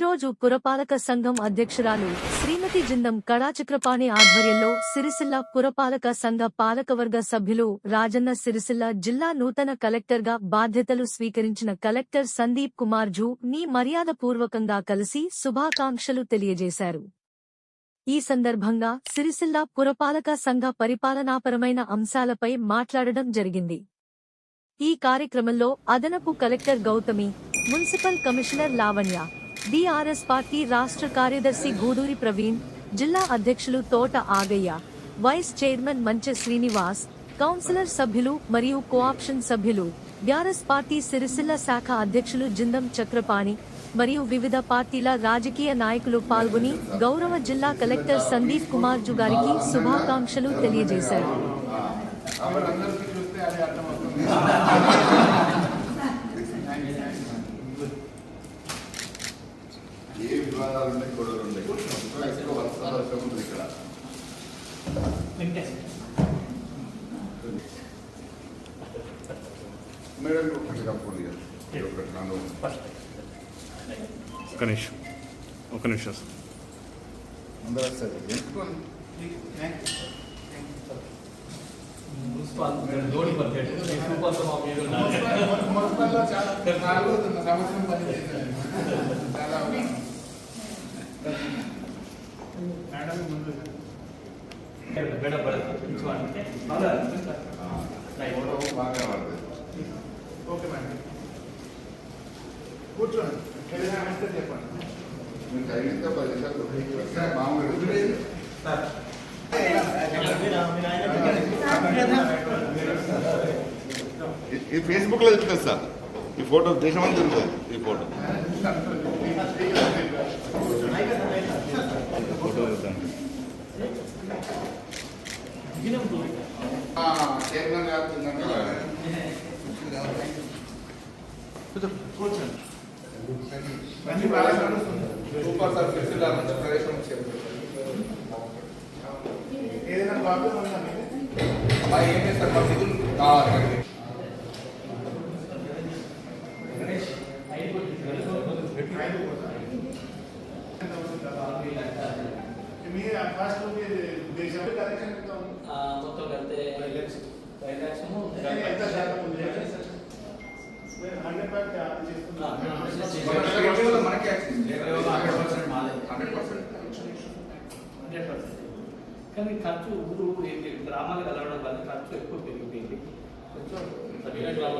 రోజు పురపాలక సంఘం అధ్యక్షురాలు శ్రీమతి జిందం కళాచక్రపాణి ఆధ్వర్యంలో సిరిసిల్ల పురపాలక సంఘ పాలకవర్గ సభ్యులు రాజన్న సిరిసిల్ల జిల్లా నూతన కలెక్టర్గా బాధ్యతలు స్వీకరించిన కలెక్టర్ సందీప్ కుమార్ జూ ని మర్యాదపూర్వకంగా కలిసి శుభాకాంక్షలు తెలియజేశారు. ఈ సందర్భంగా సిరిసిల్ల పురపాలక సంఘ పరిపాలనాపరమైన అంశాలపై మాట్లాడడం జరిగింది. ఈ కార్యక్రమంలో అదనపు collector Gautami municipal commissioner Lavanya DRS party రాష్ట్ర కార్యదర్శి గూడూరి ప్రవీణ్ జిల్లా అధ్యక్షులు Thota Agaiah vice chairman Manche Srinivas councillor సభ్యులు మరియు కోఆప్షన్ సభ్యులు బ్యారస్ పార్టీ సిరిసిల్ల శాఖ అధ్యక్షులు జిందం చక్రపాణి మరియు వివిధ పార్టీల రాజకీయ నాయకులు పాల్గొని గౌరవ జిల్లా కలెక్టర్ సందీప్ కుమార్ జు గారికి శుభాకాంక్షలు తెలియజేశారు. వర్షాలు ఉంది ఇక్కడ మేడం ఒకటి కప్పుకోండి ఇక. ఒకటి నాలుగు ఒక నిమిషం ఒక నిమిషం సార్ అందరూ వస్తారు ఎందుకోండి మున్సిపల్లో చాలా నాలుగు సంవత్సరం పనిచేశాను చాలా మేడం ముందు. ఫోటో బాగా పడుతుంది ఓకే మేడం. కూర్చోండి. ఏదైనా అంటే చెప్పండి. మీరు టైం ఇస్తే పది నిమిషాలు. మామూలు ఈ ఫేస్బుక్లో చెప్తుంది సార్. ఈ ఫోటో దేశం అంతా తిరుగుతుంది ఈ ఫోటో. ఫోటో చైర్మన్ గారు తిన్నాక మంచి బాగా నడుస్తుంది సూపర్ సార్ ఫెసిల్ ప్రవేశం ఏదైనా ప్రాబ్లం ఉందా మీకు? మా ఏం చేస్తారు మా నిధులు కావాలి మీ ఫస్ట్ దేశం కలెక్షన్ ఎంత ఉంది? మొత్తం కలిపితే ఫైవ్ ల్యాక్స్ ఎంత శాతం ఉంది? Hundred percent. మనకి హండ్రెడ్ పర్సెంట్ మాదే. Hundred percent. Hundred percent. కానీ ఖర్చు ఊరు ఏంటి గ్రామాలు కలవడం వల్ల ఖర్చు ఎక్కువ పెరిగిపోయింది. కొంచెం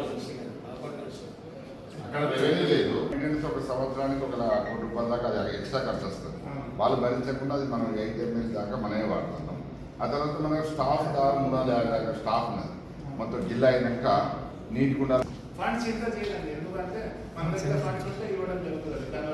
వచ్చింది. అక్కడ రెవెన్యూ లేదు. ఒక సంవత్సరానికి ఒక కోటి రూపాయల దాకా అది ఎక్స్ట్రా ఖర్చు వస్తుంది. వాళ్ళు భరించకుండా అది మనం ఎయిట్ ఎంఎల్ దాకా మనమే వాడుతున్నాం. ఆ తర్వాత మన స్టాఫ్ దాకా మూడు వందల యాభై దాకా స్టాఫ్ ఉన్నది. మొత్తం జిల్లా అయినాక నీట్గా ఉండాలి ఫండ్స్ ఇంత చేయండి ఎందుకంటే మన దగ్గర ఫండ్స్ ఉంటే ఇవ్వడం జరుగుతుంది. కానీ